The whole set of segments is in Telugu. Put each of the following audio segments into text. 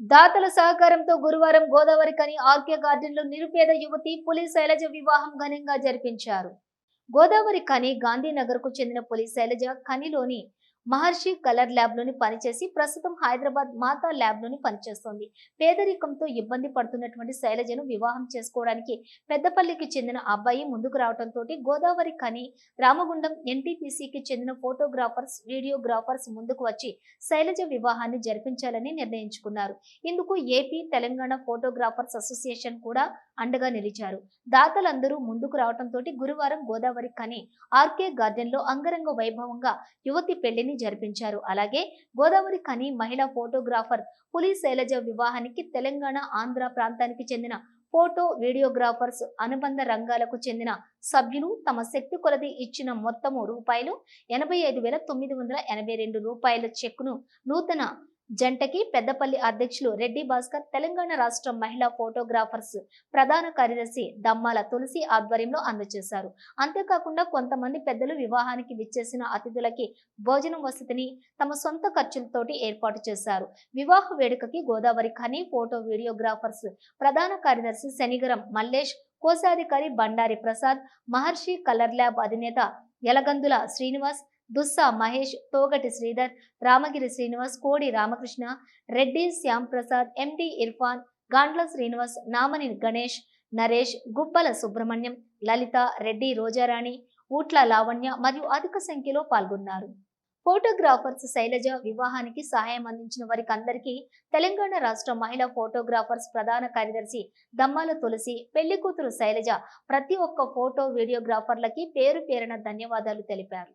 దాతల సహకారంతో గురువారం గోదావరి కని ఆర్కే గార్డెన్లో నిరుపేద యువతి పులి శైలజ వివాహం ఘనంగా జరిపించారు. గోదావరి కని గాంధీనగర్కు చెందిన పులి శైలజ కనిలోని మహర్షి కలర్ ల్యాబ్లోని పనిచేసి ప్రస్తుతం హైదరాబాద్ మాతా ల్యాబ్లోని పనిచేస్తోంది పేదరికంతో ఇబ్బంది పడుతున్నటువంటి శైలజను వివాహం చేసుకోవడానికి పెద్దపల్లికి చెందిన అబ్బాయి ముందుకు రావడంతో గోదావరి కని రామగుండం ఎన్టీపీసీకి చెందిన ఫోటోగ్రాఫర్స్ వీడియోగ్రాఫర్స్ ముందుకు వచ్చి శైలజ వివాహాన్ని జరిపించాలని నిర్ణయించుకున్నారు. ఇందుకు ఏపీ తెలంగాణ ఫోటోగ్రాఫర్స్ అసోసియేషన్ కూడా అండగా నిలిచారు. దాతలందరూ ముందుకు రావడంతో గురువారం గోదావరి కని ఆర్కే గార్డెన్లో అంగరంగ వైభవంగా యువతి పెళ్ళిని జరిపించారు. అలాగే గోదావరి కని మహిళా ఫోటోగ్రాఫర్ పులి శైలజ వివాహానికి తెలంగాణ ఆంధ్ర ప్రాంతానికి చెందిన ఫోటో వీడియోగ్రాఫర్స్ అనుబంధ రంగాలకు చెందిన సభ్యులు తమ శక్తి కొలది ఇచ్చిన మొత్తము రూపాయలు ఎనభై ఐదు వేల తొమ్మిది వందల ఎనభై రెండు రూపాయల చెక్కును నూతన జంటకి పెద్దపల్లి అధ్యక్షులు రెడ్డి భాస్కర్ తెలంగాణ రాష్ట్ర మహిళా ఫోటోగ్రాఫర్స్ ప్రధాన కార్యదర్శి దమ్మాల తులసి ఆధ్వర్యంలో అందజేశారు. అంతేకాకుండా కొంతమంది పెద్దలు వివాహానికి విచ్చేసిన అతిథులకి భోజనం వసతిని తమ సొంత ఖర్చులతోటి ఏర్పాటు చేశారు. వివాహ వేడుకకి గోదావరి ఖని ఫోటో వీడియోగ్రాఫర్స్ ప్రధాన కార్యదర్శి శనిగరం మల్లేష్ కోశాధికారి బండారి ప్రసాద్ మహర్షి కలర్ ల్యాబ్ అధినేత యలగందుల శ్రీనివాస్ దుస్సా మహేష్ తోగటి శ్రీధర్ రామగిరి శ్రీనివాస్ కోడి రామకృష్ణ రెడ్డి శ్యామ్ ప్రసాద్ ఎండి ఇర్ఫాన్ గాండ్ల శ్రీనివాస్ నామని గణేష్ నరేష్ గుబ్బల సుబ్రహ్మణ్యం లలిత రెడ్డి రోజారాణి ఊట్ల లావణ్య మరియు అధిక సంఖ్యలో పాల్గొన్నారు. ఫోటోగ్రాఫర్స్ శైలజ వివాహానికి సహాయం అందించిన వారికి అందరికీ తెలంగాణ రాష్ట్ర మహిళా ఫోటోగ్రాఫర్స్ ప్రధాన కార్యదర్శి దమ్మాల తులసి పెళ్ళి కూతురు శైలజ ప్రతి ఒక్క ఫోటో వీడియోగ్రాఫర్లకి పేరు పేరున ధన్యవాదాలు తెలిపారు.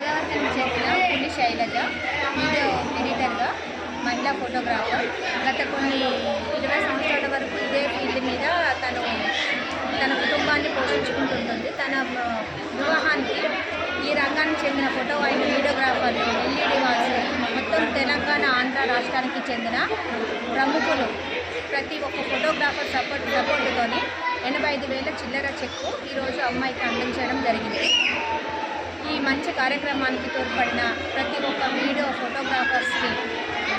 చెందిన పులి శైలజ వీడియో ఎడిటర్గా మహిళా ఫోటోగ్రాఫర్ గత కొన్ని ఇరవై సంవత్సరాల వరకు ఇదే ఫీల్డ్ మీద తను తన కుటుంబాన్ని పోషించుకుంటుంటుంది. తన వివాహానికి ఈ రంగానికి చెందిన ఫోటో అండ్ వీడియోగ్రాఫర్ ఎల్ఈడి వాళ్ళు మొత్తం తెలంగాణ ఆంధ్ర రాష్ట్రానికి చెందిన ప్రముఖులు. ప్రతి ఒక్క ఫోటోగ్రాఫర్ సపోర్ట్ సపోర్టుతోని ఎనభై ఐదు వేల చిల్లర చెక్కు ఈరోజు అమ్మాయికి అందించడం జరిగింది. ఈ మంచి కార్యక్రమానికి తోడ్పడిన ప్రతి ఒక్క వీడియో ఫోటోగ్రాఫర్స్కి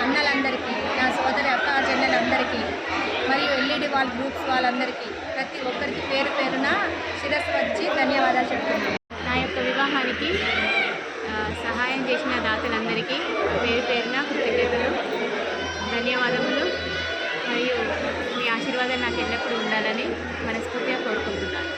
అన్నలందరికీ నా సోదరి అక్క చెల్లెలందరికీ మరియు ఎల్ఈడి వాల్ గ్రూప్స్ వాళ్ళందరికీ ప్రతి ఒక్కరికి పేరు పేరున శిరస్సు వచ్చి ధన్యవాదాలు చెప్తున్నాను. నా యొక్క వివాహానికి సహాయం చేసిన దాతలందరికీ పేరు పేరున కృతజ్ఞతలు ధన్యవాదములు మరియు మీ ఆశీర్వాదం నాకు ఎల్లప్పుడూ ఉండాలని మనస్ఫూర్తిగా కోరుకుంటున్నాను.